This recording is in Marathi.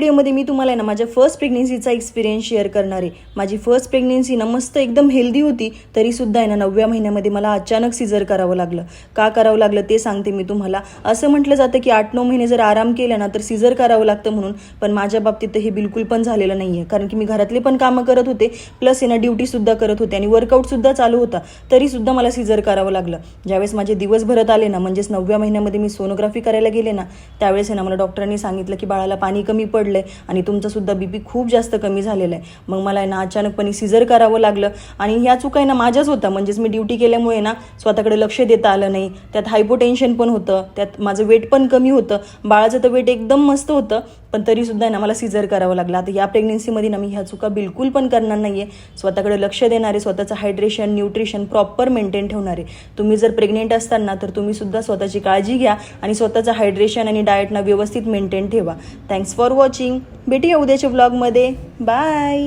व्हिडिओमध्ये मी तुम्हाला आहे ना माझ्या फर्स्ट प्रेग्नेन्सीचा एक्सपिरियन्स शेअर करणार आहे. माझी फर्स्ट प्रेग्नेन्सी ना मस्त एकदम हेल्दी होती तरीसुद्धा आहे ना नवव्या महिन्यामध्ये मला अचानक सिजर करावं लागलं. का करावं लागलं ते सांगते मी तुम्हाला. असं म्हटलं जातं की आठ नऊ महिने जर आराम केला ना तर सिजर करावं लागतं म्हणून पण माझ्या बाबतीत हे बिलकुल पण झालेलं नाही आहे कारण की मी घरातले पण कामं करत होते प्लस आहे ना ड्युटीसुद्धा करत होते आणि वर्कआउटसुद्धा चालू होता तरीसुद्धा मला सिजर करावं लागलं. ज्यावेळेस माझे दिवस भरत आले ना म्हणजेच नवव्या महिन्यामध्ये मी सोनोग्राफी करायला गेले ना त्यावेळेस आहे ना मला डॉक्टरांनी सांगितलं की बाळाला पाणी कमी पडलं पडलंय आणि तुमचंसुद्धा सुद्धा बीपी खूप जास्त कमी झालेलं आहे. मग मला आहे ना अचानकपणे सिझर करावं लागलं आणि ह्या चुका आहे ना माझ्याच होता म्हणजेच मी ड्युटी केल्यामुळे ना स्वतःकडे लक्ष देता आलं नाही. त्यात हायपोटेन्शन पण होतं. त्यात माझं वेट पण कमी होतं. बाळाचं तर वेट एकदम मस्त होतं. पण तरीसुद्धा आहे ना मला सिझर करावं लागलं. आता या प्रेग्नेन्सीमध्ये ना मी ह्या चुका बिलकुल पण करणार नाही आहे स्वतःकडे लक्ष देणार आहे स्वतःचं हायड्रेशन न्यूट्रिशन प्रॉपर मेंटेन ठेवणार. आहे तुम्ही जर प्रेग्नेंट असताना तर तुम्ही सुद्धा स्वतःची काळजी घ्या आणि स्वतःचं हायड्रेशन आणि डाएटना व्यवस्थित मेंटेन ठेवा. थँक्स फॉर वॉचिंग भेटूया उद्याच्या ब्लॉगमध्ये बाय